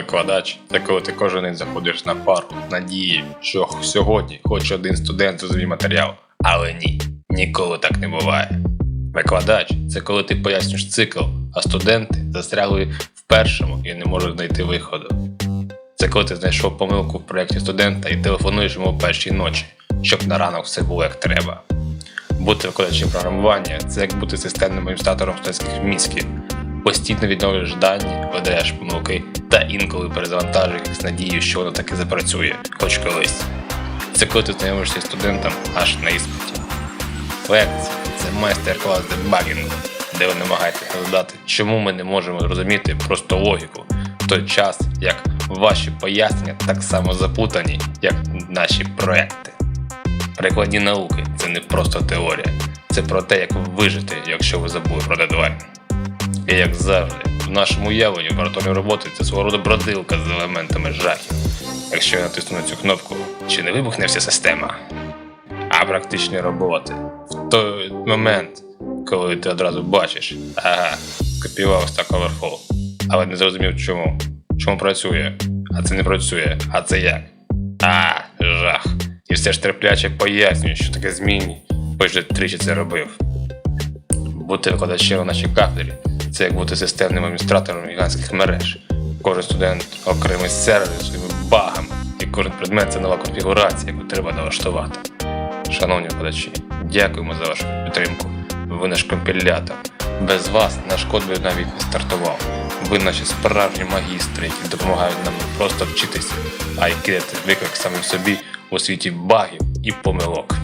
Викладач це коли ти кожен день заходиш на пару з надією, що сьогодні хоч один студент зрозуміє матеріал. Але ні, ніколи так не буває. Викладач це коли ти пояснюєш цикл, а студенти застрягли в першому і не можуть знайти виходу. Це коли ти знайшов помилку в проєкті студента і телефонуєш йому першій ночі, щоб на ранок все було як треба. Бути викладачем програмування це як бути системним адміністратором студентських мізків. Постійно відновлюєш дані, видаєш помилки та інколи перезавантажуєш з надією, що воно таки запрацює, хоч колись. Це коли ти знайомишся з студентом аж на іспиті. Лекція це майстер-клас дебагінгу, де ви намагаєтеся задати, чому ми не можемо зрозуміти просто логіку, в той час, як ваші пояснення так само запутані, як наші проекти. Прикладні науки це не просто теорія, це про те, як вижити, якщо ви забули про дедлайн. І як завжди, в нашому уявленні лабораторні роботи це свого роду бродилка з елементами жахів. Якщо я натисну на цю кнопку, чи не вибухне вся система? А практичні роботи в той момент, коли ти одразу бачиш, ага, копіював Stack Overflow, але не зрозумів чому. Чому працює, а це не працює, а це як? А, жах. І все ж терпляче пояснює, що таке змінні, бо ж тричі це робив. Бути викладачем на нашій кафедрі це як бути системним адміністратором гігантських мереж. Кожен студент окремий сервер зі своїми багами, і кожен предмет це нова конфігурація, яку треба налаштувати. Шановні викладачі, дякуємо за вашу підтримку. Ви наш компілятор. Без вас наш код би навіть не стартував. Ви наші справжні магістри, які допомагають нам не просто вчитися, а й кидати виклик самим собі у світі багів і помилок.